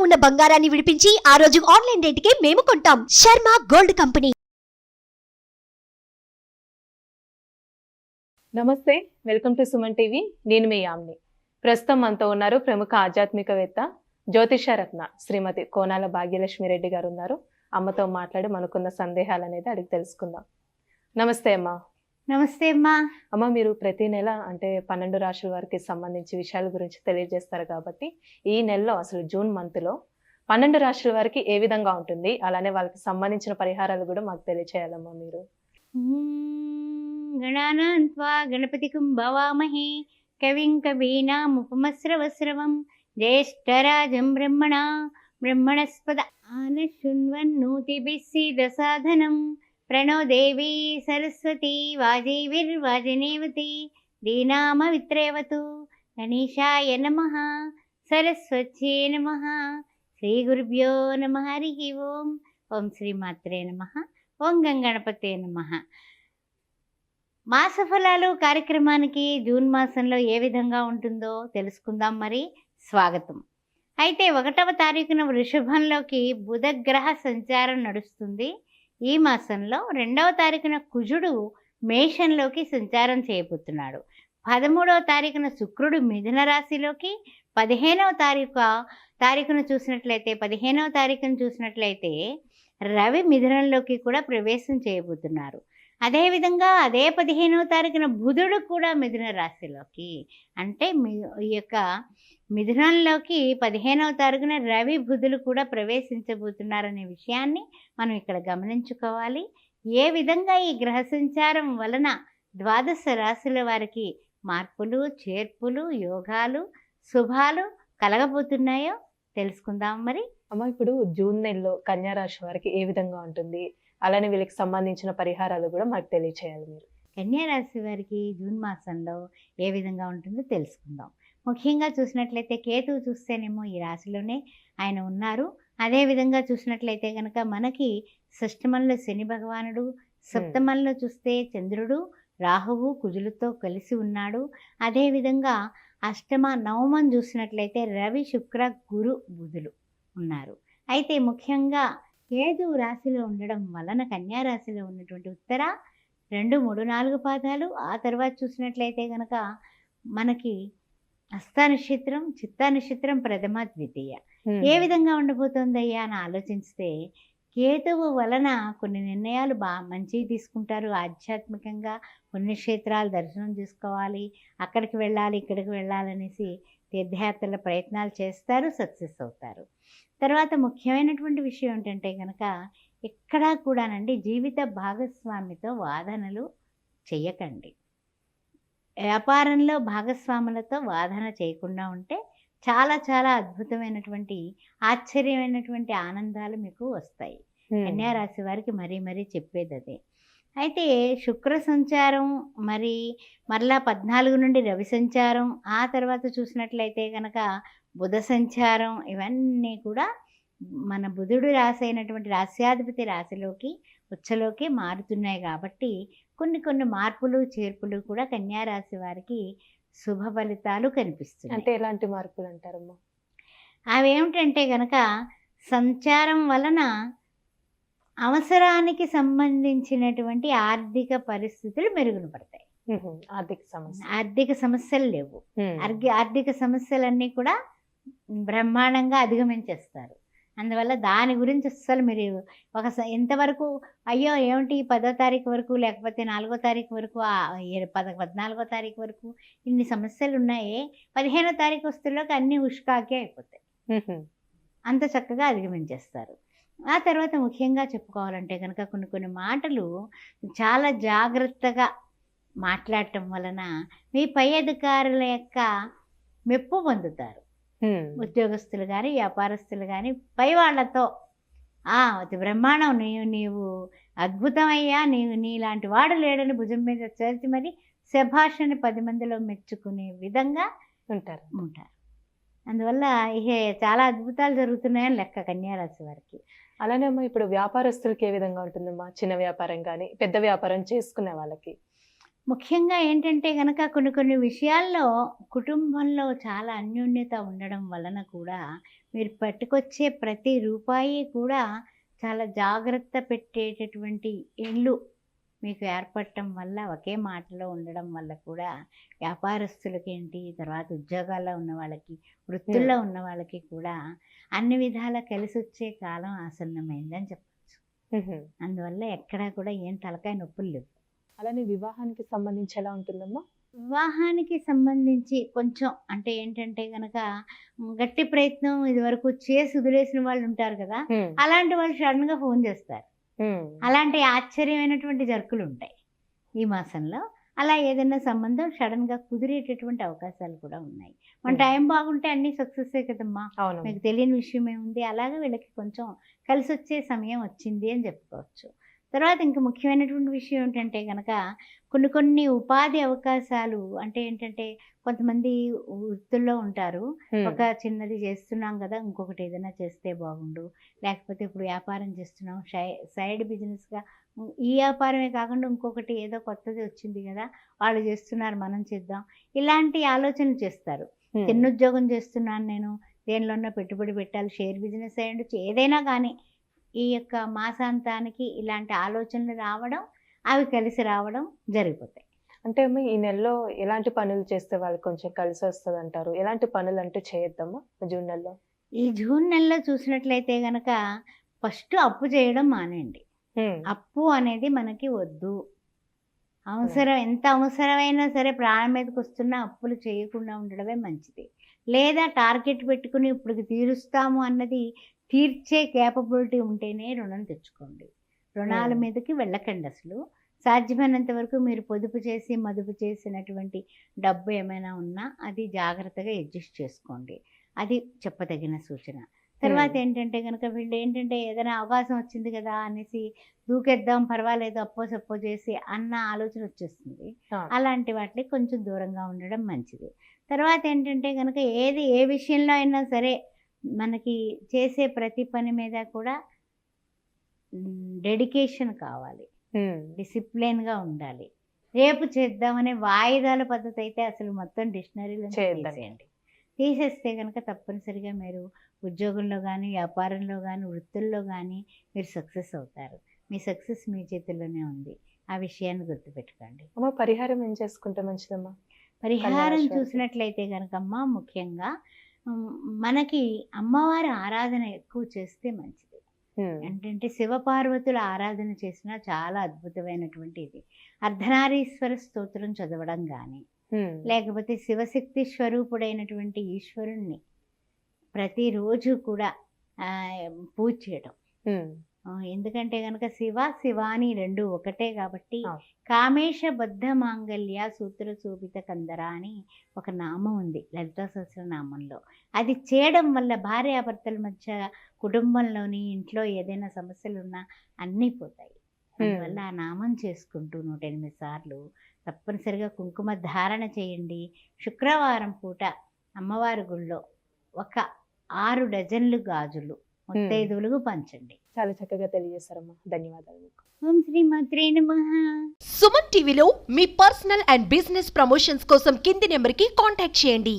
ఉన్న బంగారాన్ని విడిపించి ఆ రోజు ఆన్లైన్ రేటుకే మేము కొంటాం. Sharma gold company. నమస్తే వెల్కమ్ టు సుమన్ టీవీ. నేను మీ యామ్ని. ప్రస్తుతం మనతో ఉన్నారు ప్రముఖ ఆధ్యాత్మికవేత్త జ్యోతిష రత్న శ్రీమతి కోనాల భాగ్యలక్ష్మి రెడ్డి గారు ఉన్నారు. అమ్మతో మాట్లాడి మనకున్న సందేహాలు అనేది అడిగి తెలుసుకుందాం. నమస్తే అమ్మా. నమస్తే అమ్మా. అమ్మ మీరు ప్రతి నెల అంటే పన్నెండు రాశుల వారికి సంబంధించి విషయాల గురించి తెలియజేస్తారు కాబట్టి ఈ నెలలో అసలు జూన్ మంత్లో పన్నెండు రాశుల వారికి ఏ విధంగా ఉంటుంది? అలానే వాళ్ళకి సంబంధించిన పరిహారాలు కూడా మాకు తెలియచేయాలమ్మా మీరు. గణపతి గణపతికం భవామహే. కవిం కవీనాం ఉపమస్రవస్రవం జ్యేష్ఠరాజం బ్రహ్మణ. బ్రహ్మణస్పద ఆన శృణ్వన్నూతిభిస్సీద సాధనం ప్రణోదేవీ సరస్వతీ దీనామ దీనామవిత్రేవతు గణేషాయ నమ సరస్వత్యే నమ శ్రీ గురుభ్యో నమ హరి ఓం ఓం శ్రీమాత్రే నమ ఓం గంగణపతే నమ. మాస ఫలాలు కార్యక్రమానికి జూన్ మాసంలో ఏ విధంగా ఉంటుందో తెలుసుకుందాం మరి. స్వాగతం. అయితే ఒకటవ తారీఖున వృషభంలోకి బుధగ్రహ సంచారం నడుస్తుంది. ఈ మాసంలో రెండవ తారీఖున కుజుడు మేషంలోకి సంచారం చేయబోతున్నాడు. పదమూడవ తారీఖున శుక్రుడు మిథున రాశిలోకి పదిహేనవ తారీఖు తారీఖున చూసినట్లయితే పదిహేనవ తారీఖును చూసినట్లయితే రవి మిథునంలోకి కూడా ప్రవేశం చేయబోతున్నారు. అదేవిధంగా అదే పదిహేనవ తారీఖున బుధుడు కూడా మిథున రాశిలోకి అంటే మీ ఈ యొక్క మిథునంలోకి పదిహేనవ తారీఖున రవి బుధులు కూడా ప్రవేశించబోతున్నారనే విషయాన్ని మనం ఇక్కడ గమనించుకోవాలి. ఏ విధంగా ఈ గ్రహ సంచారం వలన ద్వాదశ రాశుల వారికి మార్పులు చేర్పులు యోగాలు శుభాలు కలగబోతున్నాయో తెలుసుకుందాం మరి. అమ్మ ఇప్పుడు జూన్ నెలలో కన్యా రాశి వారికి ఏ విధంగా ఉంటుంది? అలానే వీళ్ళకి సంబంధించిన పరిహారాలు కూడా మాకు తెలియచేయాలి మీరు. కన్యా రాశి వారికి జూన్ మాసంలో ఏ విధంగా ఉంటుందో తెలుసుకుందాం. ముఖ్యంగా చూసినట్లయితే కేతువు చూస్తేనేమో ఈ రాశిలోనే ఆయన ఉన్నారు. అదేవిధంగా చూసినట్లయితే కనుక మనకి షష్టమంలో శని భగవానుడు సప్తమంలో చూస్తే చంద్రుడు రాహువు కుజులతో కలిసి ఉన్నాడు. అదేవిధంగా అష్టమ నవమం చూసినట్లయితే రవి శుక్ర గురు బుధులు ఉన్నారు. అయితే ముఖ్యంగా కేతువు రాశిలో ఉండడం వలన కన్యా రాశిలో ఉన్నటువంటి ఉత్తర రెండు మూడు నాలుగు పాదాలు. ఆ తర్వాత చూసినట్లయితే కనుక మనకి హస్త నక్షత్రం చిత్తా నక్షత్రం ప్రథమ ద్వితీయ. ఏ విధంగా ఉండబోతోందయ్యా అని ఆలోచిస్తే కేతువు వలన కొన్ని నిర్ణయాలు బా మంచివి తీసుకుంటారు. ఆధ్యాత్మికంగా పుణ్యక్షేత్రాలు దర్శనం చేసుకోవాలి అక్కడికి వెళ్ళాలి ఇక్కడికి వెళ్ళాలనేసి తీర్థయాత్రల ప్రయత్నాలు చేస్తారు సక్సెస్ అవుతారు. తర్వాత ముఖ్యమైనటువంటి విషయం ఏంటంటే కనుక ఎక్కడా కూడానండి జీవిత భాగస్వామితో వాదనలు చెయ్యకండి వ్యాపారంలో భాగస్వాములతో వాదన చేయకుండా ఉంటే చాలా చాలా అద్భుతమైనటువంటి ఆశ్చర్యమైనటువంటి ఆనందాలు మీకు వస్తాయి. కన్యా రాశి వారికి మరీ మరీ చెప్పేది అదే. అయితే శుక్ర సంచారం మరి మరలా పద్నాలుగు నుండి రవి సంచారం ఆ తర్వాత చూసినట్లయితే కనుక బుధ సంచారం ఇవన్నీ కూడా మన బుధుడు రాశి అయినటువంటి రాశ్యాధిపతి రాశిలోకి ఉచ్చలోకి మారుతున్నాయి కాబట్టి కొన్ని కొన్ని మార్పులు చేర్పులు కూడా కన్యా రాశి వారికి శుభ ఫలితాలు కనిపిస్తున్నాయి. అంటే ఎలాంటి మార్పులు అంటారమ్మా? అవి ఏమిటంటే గనక సంచారం వలన అవసరానికి సంబంధించినటువంటి ఆర్థిక పరిస్థితులు మెరుగున పడతాయి. ఆర్థిక సమస్య ఆర్థిక సమస్యలు లేవు. ఆర్థిక సమస్యలన్నీ కూడా బ్రహ్మాండంగా అధిగమించేస్తారు. అందువల్ల దాని గురించి అస్సలు మీరు ఒక ఎంతవరకు అయ్యో ఏమిటి పదో తారీఖు వరకు లేకపోతే నాలుగో తారీఖు వరకు పద పద్నాలుగో తారీఖు వరకు ఇన్ని సమస్యలు ఉన్నాయి పదిహేనో తారీఖు వస్తులోకి అన్ని ఉష్కాకి అయిపోతాయి. అంత చక్కగా అధిగమించేస్తారు. ఆ తర్వాత ముఖ్యంగా చెప్పుకోవాలంటే కనుక కొన్ని కొన్ని మాటలు చాలా జాగ్రత్తగా మాట్లాడటం వలన మీ పై అధికారుల యొక్క మెప్పు పొందుతారు. ఉద్యోగస్తులు కానీ వ్యాపారస్తులు కానీ పై వాళ్ళతో "ఆ, అది బ్రహ్మాండం నీవు నీవు అద్భుతమయ్యా నీవు నీలాంటి వాడు లేడని భుజం మీద చేర్చి మరి శభాషని పది మందిలో మెచ్చుకునే విధంగా ఉంటారు. ఉంటారు. అందువల్ల ఇహే చాలా అద్భుతాలు జరుగుతున్నాయని లెక్క కన్యారాశి వారికి. అలానే అమ్మా ఇప్పుడు వ్యాపారస్తులకి ఏ విధంగా ఉంటుందమ్మా? చిన్న వ్యాపారం కానీ పెద్ద వ్యాపారం చేసుకునే వాళ్ళకి. ముఖ్యంగా ఏంటంటే కనుక కొన్ని కొన్ని విషయాల్లో కుటుంబంలో చాలా అన్యోన్యత ఉండడం వలన కూడా మీరు పట్టుకొచ్చే ప్రతి రూపాయి కూడా చాలా జాగ్రత్త పెట్టేటటువంటి ఇల్లు మీకు ఏర్పడటం వల్ల ఒకే మాటలో ఉండడం వల్ల కూడా వ్యాపారస్తులకి ఏంటి తర్వాత ఉద్యోగాల్లో ఉన్న వాళ్ళకి వృత్తుల్లో ఉన్న వాళ్ళకి కూడా అన్ని విధాలా కలిసి వచ్చే కాలం ఆసన్నమైందని చెప్పచ్చు. అందువల్ల ఎక్కడా కూడా ఏం తలకాయ నొప్పులు లేవు. అలానే వివాహానికి సంబంధించి ఎలా ఉంటుందమ్మా? వివాహానికి సంబంధించి కొంచెం అంటే ఏంటంటే గనక గట్టి ప్రయత్నం ఇదివరకు చేసి వదిలేసిన వాళ్ళు ఉంటారు కదా. అలాంటి వాళ్ళు సడన్గా ఫోన్ చేస్తారు. అలాంటి ఆశ్చర్యమైనటువంటి జరుకులు ఉంటాయి ఈ మాసంలో. అలా ఏదైనా సంబంధం సడన్గా కుదిరేటటువంటి అవకాశాలు కూడా ఉన్నాయి. మన. టైం బాగుంటే అన్నీ సక్సెస్ కదమ్మా. మీకు తెలియని విషయం ఏముంది అలాగే వీళ్ళకి కొంచెం కలిసి వచ్చే సమయం వచ్చింది అని చెప్పుకోవచ్చు. తర్వాత ఇంకా ముఖ్యమైనటువంటి విషయం ఏంటంటే కనుక కొన్ని కొన్ని ఉపాధి అవకాశాలు అంటే ఏంటంటే కొంతమంది వృత్తుల్లో ఉంటారు. ఒక చిన్నది చేస్తున్నాం కదా ఇంకొకటి ఏదైనా చేస్తే బాగుండు. లేకపోతే ఇప్పుడు వ్యాపారం చేస్తున్నాం. సైడ్ బిజినెస్గా ఈ వ్యాపారమే కాకుండా ఇంకొకటి ఏదో కొత్తది వచ్చింది కదా వాళ్ళు చేస్తున్నారు మనం చేద్దాం. ఇలాంటి ఆలోచనలు చేస్తారు. చిన్న ఉద్యోగం చేస్తున్నాను నేను దేనిలోనో పెట్టుబడి పెట్టాలి షేర్ బిజినెస్ అయ్యి ఉండొచ్చు ఏదైనా కానీ. ఈ యొక్క మాసాంతానికి ఇలాంటి ఆలోచనలు రావడం అవి కలిసి రావడం జరిగిపోతాయి. అంటే ఈ నెలలో ఎలాంటి పనులు చేస్తే వాళ్ళకి కొంచెం కలిసి వస్తుంది అంటారు ఎలాంటి పనులు అంటే చేయొద్దమ్మా జూన్ నెలలో? ఈ జూన్ నెలలో చూసినట్లయితే గనక ఫస్ట్ అప్పు చేయడం మానేయండి. అప్పు అనేది మనకి వద్దు. అవసరం ఎంత అవసరమైనా సరే ప్రాణం మీదకి వస్తున్నా అప్పులు చేయకుండా ఉండడమే మంచిది. లేదా టార్గెట్ పెట్టుకుని ఇప్పుడు తీరుస్తాము అన్నది తీర్చే కేపబిలిటీ ఉంటేనే రుణం తెచ్చుకోండి రుణాల. మీదకి వెళ్ళకండి అసలు సాధ్యమైనంత వరకు మీరు పొదుపు చేసి మదుపు చేసినటువంటి డబ్బు ఏమైనా ఉన్నా అది జాగ్రత్తగా అడ్జస్ట్ చేసుకోండి అది చెప్పదగిన సూచన తర్వాత. ఏంటంటే కనుక వీళ్ళు ఏంటంటే ఏదైనా అవకాశం వచ్చింది కదా అనేసి దూకేద్దాం పర్వాలేదు అప్పో సప్పో చేసి అన్న ఆలోచన వచ్చేస్తుంది. అలాంటి వాటికి కొంచెం దూరంగా ఉండడం మంచిది తర్వాత ఏంటంటే కనుక ఏది ఏ విషయంలో అయినా సరే మనకి చేసే ప్రతి పని మీద కూడా డెడికేషన్ కావాలి. డిసిప్లిన్గా ఉండాలి. రేపు చేద్దామనే వాయిదాల పద్ధతి అయితే అసలు మొత్తం డిక్షనరీలో. తీసేయండి తీసేస్తే కనుక తప్పనిసరిగా మీరు ఉద్యోగంలో కానీ వ్యాపారంలో కానీ వృత్తుల్లో కానీ మీరు సక్సెస్ అవుతారు. మీ సక్సెస్ మీ చేతుల్లోనే ఉంది. ఆ విషయాన్ని గుర్తుపెట్టుకోండి. అమ్మ పరిహారం ఏం చేసుకుంటే మంచిదమ్మా? పరిహారం. చూసినట్లయితే కనుకమ్మ ముఖ్యంగా మనకి అమ్మవారి ఆరాధన ఎక్కువ చేస్తే మంచిది. ఏంటంటే శివపార్వతుల ఆరాధన చేసిన చాలా అద్భుతమైనటువంటి ఇది అర్ధనారీశ్వర స్తోత్రం చదవడం కానీ. లేకపోతే శివశక్తి స్వరూపుడైనటువంటి ఈశ్వరుణ్ణి ప్రతిరోజు కూడా పూజ చేయడం ఎందుకంటే కనుక శివ శివాని రెండు ఒకటే కాబట్టి ఆ. కామేశ బద్ధ మాంగళ్య సూత్ర శోభిత కందర అని ఒక నామం ఉంది లలితా సహస్రనామంలో. అది చేయడం వల్ల భార్యాభర్తల మధ్య కుటుంబంలోని ఇంట్లో ఏదైనా సమస్యలు ఉన్నా అన్నీ పోతాయి. అందువల్ల ఆ నామం చేసుకుంటూ నూట ఎనిమిది సార్లు తప్పనిసరిగా కుంకుమ ధారణ చేయండి. శుక్రవారం పూట అమ్మవారి గుళ్ళో ఒక ఆరు డజన్లు గాజులు ముత్తైదువులకు పంచండి. చాలా చక్కగా తెలియజేశారమ్మా ధన్యవాదాలు మీకు. ఓం శ్రీ మాత్రే నమః. సుమన్ టీవీలో మీ పర్సనల్ అండ్ బిజినెస్ ప్రమోషన్స్ కోసం కింది నెంబర్కి కాంటాక్ట్ చేయండి.